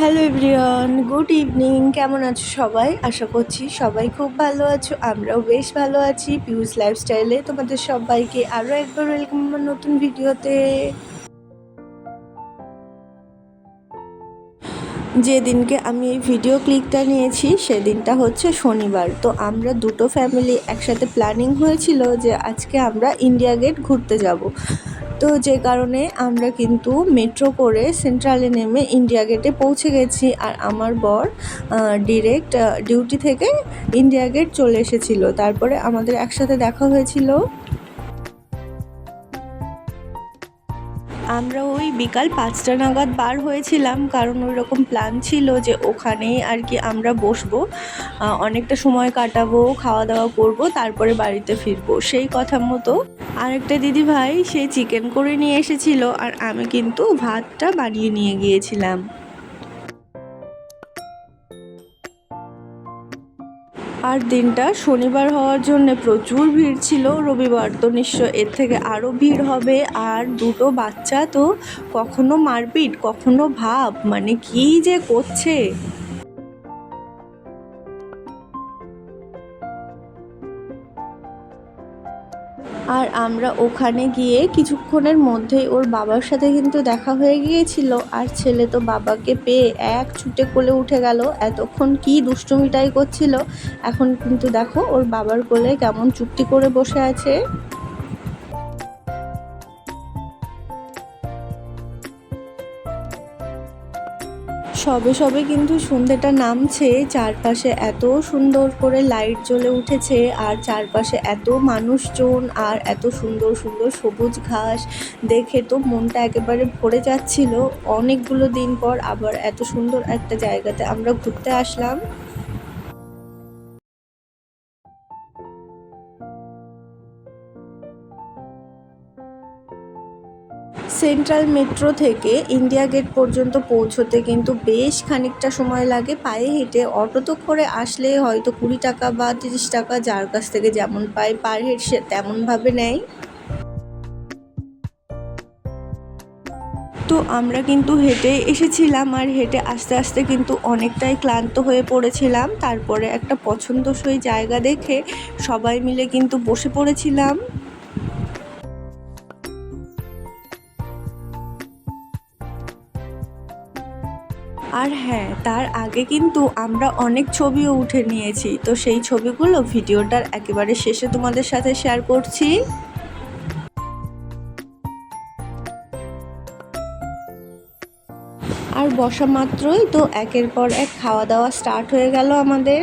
Hello everyone, good evening. কেমন আছো সবাই? আশা করছি সবাই খুব ভালো আছো, আমরাও বেশ ভালো আছি। পিউস লাইফস্টাইলে তোমাদের সবাইকে আরও একবার ওয়েলকাম আমার নতুন ভিডিওতে। যেদিনকে আমি এই ভিডিও ক্লিকটা নিয়েছি, সেদিনটা হচ্ছে শনিবার। তো আমরা দুটো ফ্যামিলি একসাথে প্ল্যানিং হয়েছিল যে আজকে আমরা ইন্ডিয়া গেট ঘুরতে যাব। তো যে কারণে আমরা কিন্তু মেট্রো করে সেন্ট্রালে নেমে ইন্ডিয়া গেটে পৌঁছে গেছি। আর আমার বর ডিরেক্ট ডিউটি থেকে ইন্ডিয়া গেট চলে এসেছিল। তারপরে আমাদের একসাথে দেখা হয়েছিল। আমরা ওই বিকাল পাঁচটা নাগাদ বার হয়েছিলাম। কারণ ওই রকম প্ল্যান ছিল যে ওখানেই আর কি আমরা বসবো। অনেকটা সময় কাটাবো খাওয়া দাওয়া করব, তারপরে বাড়িতে ফিরবো। সেই কথা মতো আরেকটা দিদি ভাই সে চিকেন করে নিয়ে এসেছিল আর আমি কিন্তু ভাতটা বানিয়ে নিয়ে গিয়েছিলাম। আর দিনটা শনিবার হওয়ার জন্য প্রচুর ভিড় ছিল, রবিবার তো নিশ্চয় এর থেকে আরও ভিড় হবে। আর দুটো বাচ্চা তো কখনো মারপিট, কখনো ভাব মানে কি যে করছে? আর আমরা ওখানে গিয়ে কিছুক্ষণের মধ্যেই ওর বাবার সাথে কিন্তু দেখা হয়ে গিয়েছিল। আর ছেলে তো বাবাকে পেয়ে এক ছুটে কোলে উঠে গেল। এতক্ষণ কি দুষ্টুমিটাই করছিল? এখন কিন্তু দেখো ওর বাবার কোলে কেমন চুপটি করে বসে আছে। সবে সবে কিন্তু সন্ধ্যেটা নামছে, চারপাশে এত সুন্দর করে লাইট জ্বলে উঠেছে আর চারপাশে এত মানুষজন আর এত সুন্দর সুন্দর সবুজ ঘাস দেখে তো মনটা একেবারে ভরে যাচ্ছিল। অনেকগুলো দিন পর আবার এত সুন্দর একটা জায়গাতে আমরা ঘুরতে আসলাম। সেন্ট্রাল মেট্রো থেকে ইন্ডিয়া গেট পর্যন্ত পৌঁছতে কিন্তু বেশ খানিকটা সময় লাগে। পায়ে হেঁটে অটোতে করে আসলে হয়তো কুড়ি টাকা বা তিরিশ টাকা যার কাছ থেকে যেমন পায় পার হেড সে তেমনভাবে নেয়। তো আমরা কিন্তু হেঁটে এসেছিলাম আর হেঁটে আস্তে আস্তে কিন্তু অনেকটাই ক্লান্ত হয়ে পড়েছিলাম। তারপরে একটা পছন্দসই জায়গা দেখে সবাই মিলে কিন্তু বসে পড়েছিলাম। আর হ্যাঁ তার আগে কিন্তু আমরা অনেক ছবিও উঠে নিয়েছি। তো সেই ছবিগুলো ভিডিওটার একেবারে শেষে তোমাদের সাথে শেয়ার করছি। আর বসা মাত্রই তো একের পর এক খাওয়া দাওয়া স্টার্ট হয়ে গেল আমাদের।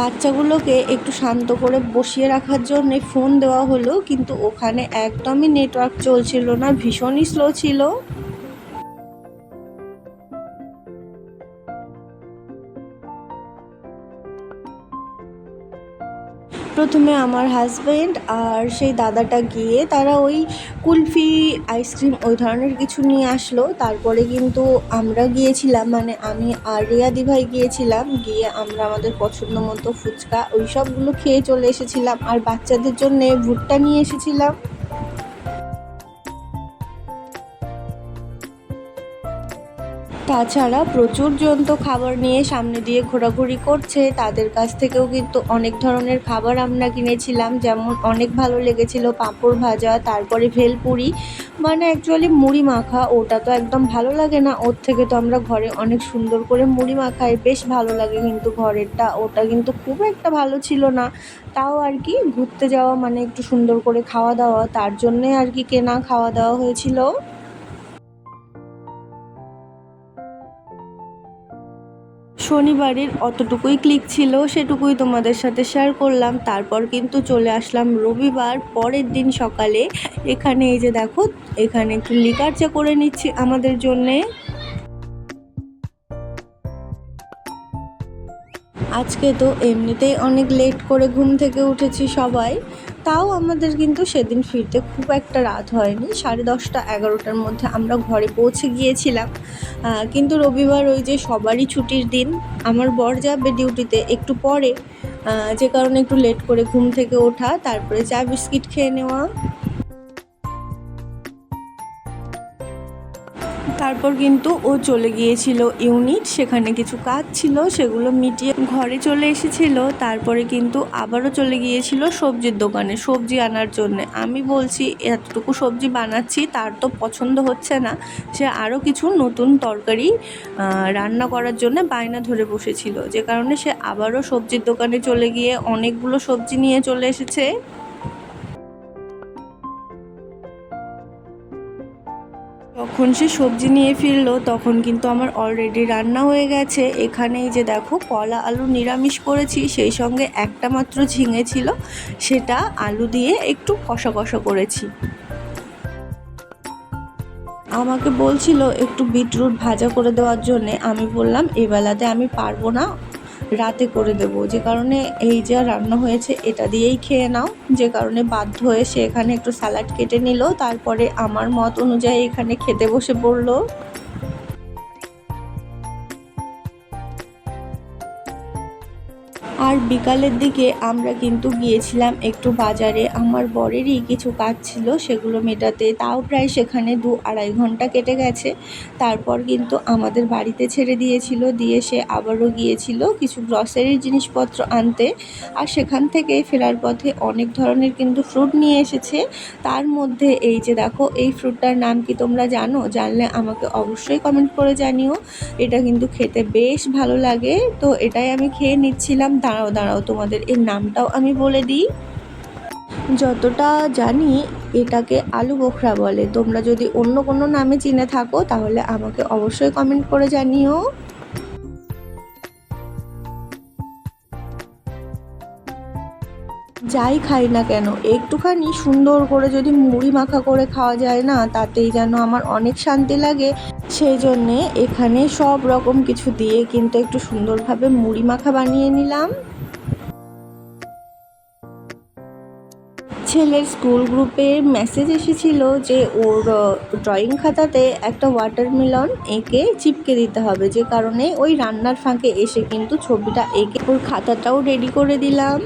বাচ্চাগুলোকে একটু শান্ত করে বসিয়ে রাখার জন্যে ফোন দেওয়া হলো, কিন্তু ওখানে একদমই নেটওয়ার্ক চলছিল না, ভীষণই স্লো ছিল। প্রথমে আমার হাজব্যান্ড আর সেই দাদাটা গিয়ে তারা ওই কুলফি আইসক্রিম ওই ধরনের কিছু নিয়ে আসলো। তারপরে কিন্তু আমরা গিয়েছিলাম মানে আমি আর রিয়াদি ভাই গিয়েছিলাম, গিয়ে আমরা আমাদের পছন্দ মতো ফুচকা ওই সবগুলো খেয়ে চলে এসেছিলাম। আর বাচ্চাদের জন্যে ভুট্টা নিয়ে এসেছিলাম। তাছাড়া প্রচুর জন তো খাবার নিয়ে সামনে দিয়ে ঘোরাঘুরি করছে। তাদের কাছ থেকেও কিন্তু অনেক ধরনের খাবার আমরা কিনেছিলাম। যেমন অনেক ভালো লেগেছিল পাঁপড় ভাজা, তারপরে ভেলপুরি। মানে অ্যাকচুয়ালি মুড়ি মাখা, ওটা তো একদম ভালো লাগে না। ওর থেকে তো আমরা ঘরে অনেক সুন্দর করে মুড়ি মাখাই। বেশ ভালো লাগে কিন্তু ঘরেরটা। ওটা কিন্তু খুব একটা ভালো ছিল না। তাও আর কি ঘুরতে যাওয়া মানে একটু সুন্দর করে খাওয়া দাওয়া। তার জন্যে আর কি কেনা খাওয়া দাওয়া হয়েছিল। শনিবারের অতটুকুই ক্লিক ছিল, সেটুকুই তোমাদের সাথে শেয়ার করলাম। তারপর কিন্তু চলে আসলাম রবিবার, পরের দিন সকালে। এখানে এই যে দেখো, এখানে একটু লিকার চা করে নিচ্ছি আমাদের জন্যে। আজকে তো এমনিতেই অনেক লেট করে ঘুম থেকে উঠেছি সবাই। তাও আমাদের কিন্তু সেদিন ফিরতে খুব একটা রাত হয়নি। সাড়ে দশটা, এগারোটার মধ্যে আমরা ঘরে পৌঁছে গিয়েছিলাম। কিন্তু রবিবার ওই যে সবারই ছুটির দিন, আমার বর যাবে ডিউটিতে একটু পরে। যে কারণে একটু লেট করে ঘুম থেকে ওঠা, তারপরে চা, বিস্কিট খেয়ে নেওয়া তারপর কিন্তু ও চলে গিয়েছিল ইউনিট, সেখানে কিছু কাজ ছিল, সেগুলো মিটিয়ে ঘরে চলে এসেছিল। তারপরে কিন্তু আবারও চলে গিয়েছিল সবজির দোকানে, সবজি আনার জন্য। আমি বলছি, এতটুকু সবজি বানাচ্ছি, তার তো পছন্দ হচ্ছে না। সে আরও কিছু নতুন তরকারি রান্না করার জন্য বায়না ধরে বসেছিল। যে কারণে সে আবারও সবজির দোকানে চলে গিয়ে অনেকগুলো সবজি নিয়ে চলে এসেছে। যখন সে সবজি নিয়ে ফিরলো, তখন কিন্তু আমার অলরেডি রান্না হয়ে গেছে। এখানেই যে দেখো, কলা, আলু নিরামিষ করেছি, সেই সঙ্গে একটা মাত্র ঝিঙে ছিল, সেটা আলু দিয়ে একটু কষা কষা করেছি। আমাকে বলছিল একটু বিটরুট ভাজা করে দেওয়ার জন্যে। আমি বললাম, এবেলাতে আমি পারব না। রাতে করে দেব। যে কারণে এই যা রান্না হয়েছে, এটা দিয়েই খেয়ে নাও। যে কারণে বাধ্য হয়ে সে এখানে একটু স্যালাড কেটে নিল। তারপরে আমার মত অনুযায়ী এখানে খেতে বসে পড়ল। আর বিকালের দিকে আমরা কিন্তু গিয়েছিলাম একটু বাজারে। আমার বরেরই কিছু কাজ ছিল, সেগুলো মেটাতে। তাও প্রায় সেখানে দু আড়াই ঘণ্টা কেটে গেছে। তারপর কিন্তু আমাদের বাড়িতে ছেড়ে দিয়েছিল, দিয়ে সে আবারও গিয়েছিল কিছু গ্রসারির জিনিসপত্র আনতে। আর সেখান থেকে ফেরার পথে অনেক ধরনের কিন্তু ফ্রুট নিয়ে এসেছে। তার মধ্যে এই যে দেখো, এই ফ্রুটটার নাম কি তোমরা জানো? জানলে আমাকে অবশ্যই কমেন্ট করে জানিও। এটা কিন্তু খেতে বেশ ভালো লাগে। তো এটাই আমি খেয়ে নিচ্ছিলাম দাঁড়াও দাঁড়াও, তোমাদের এর নামটাও আমি বলে দিই। যতটা জানি এটাকে আলু বোখরা বলে। তোমরা যদি অন্য কোনো নামে চিনে থাকো, তাহলে আমাকে অবশ্যই কমেন্ট করে জানিও। যাই খাই না কেন, একটুখানি সুন্দর করে যদি মুড়ি মাখা করে খাওয়া যায় না, তাতেই যেন আমার অনেক শান্তি লাগে। সেই জন্যে এখানে সব রকম কিছু দিয়ে কিন্তু একটু সুন্দরভাবে মুড়ি মাখা বানিয়ে নিলাম। ছেলের স্কুল গ্রুপে মেসেজ এসেছিল যে ওর ড্রয়িং খাতাতে একটা ওয়াটারমেলন এঁকে চিপকে দিতে হবে, যে কারণে ওই রান্নার ফাঁকে এসে কিন্তু ছবিটা এঁকে ওর খাতাটাও রেডি করে দিলাম।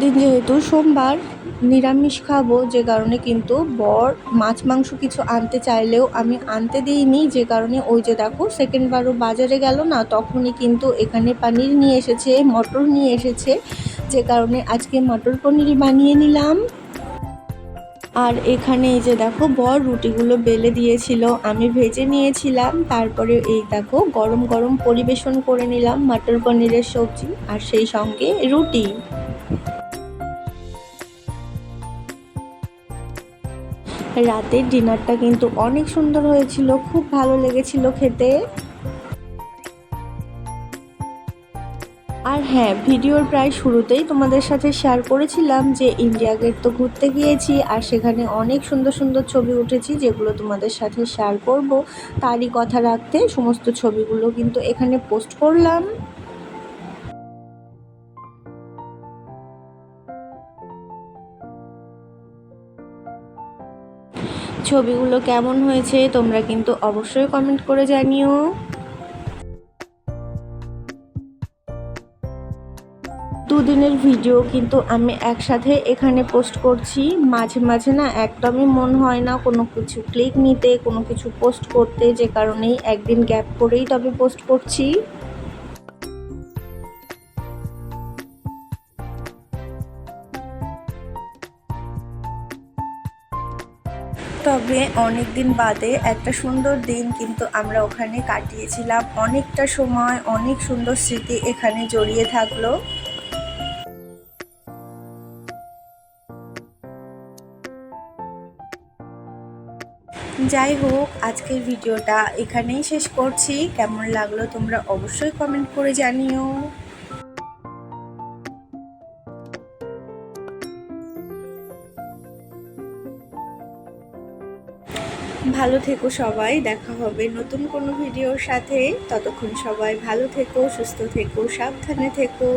দিন যেহেতু সোমবার নিরামিষ খাব, যে কারণে কিন্তু বর মাছ, মাংস কিছু আনতে চাইলেও আমি আনতে দিইনি। যে কারণে ওই যে দেখো সেকেন্ডবারও বাজারে গেল না, তখনই কিন্তু এখানে পানির নিয়ে এসেছে, মটর নিয়ে এসেছে। যে কারণে আজকে মটর পনির বানিয়ে নিলাম। আর এখানে এই যে দেখো, বর রুটিগুলো বেলে দিয়েছিল, আমি ভেজে নিয়েছিলাম। তারপরে এই দেখো, গরম গরম পরিবেশন করে নিলাম মটর পনিরের সবজি, আর সেই সঙ্গে রুটি। রাতের ডিনারটা কিন্তু অনেক সুন্দর হয়েছিল, খুব ভালো লেগেছিল খেতে। আর হ্যাঁ ভিডিওর প্রায় শুরুতেই তোমাদের সাথে শেয়ার করেছিলাম যে ইন্ডিয়া গেট তো ঘুরতে গিয়েছি আর সেখানে অনেক সুন্দর সুন্দর ছবি উঠেছি যেগুলো তোমাদের সাথে শেয়ার করব। তারই কথা রাখতে সমস্ত ছবিগুলো কিন্তু এখানে পোস্ট করলাম। ছবিগুলো কেমন হয়েছে তোমরা কিন্তু অবশ্যই কমেন্ট করে জানিও। দুদিনের ভিডিও কিন্তু আমি একসাথে এখানে পোস্ট করছি। মাঝে মাঝে না একদমই মন হয় না কোনো কিছু ক্লিক নিতে, কোনো কিছু পোস্ট করতে, যে কারণেই একদিন গ্যাপ করেই তবে পোস্ট করছি। তবে অনেক দিন বাদে একটা সুন্দর দিন কিন্তু আমরা ওখানে কাটিয়েছিলাম। অনেকটা সময়, অনেক সুন্দর স্মৃতি এখানে জড়িয়ে থাকল। যাই হোক, আজকের ভিডিওটা এখানেই শেষ করছি। কেমন লাগল তোমরা অবশ্যই কমেন্ট করে জানিও। ভালো থেকো সবাই, দেখা হবে নতুন কোনো ভিডিওর সাথে। ততক্ষণ সবাই ভালো থেকো, সুস্থ থেকো, সাবধানে থেকো।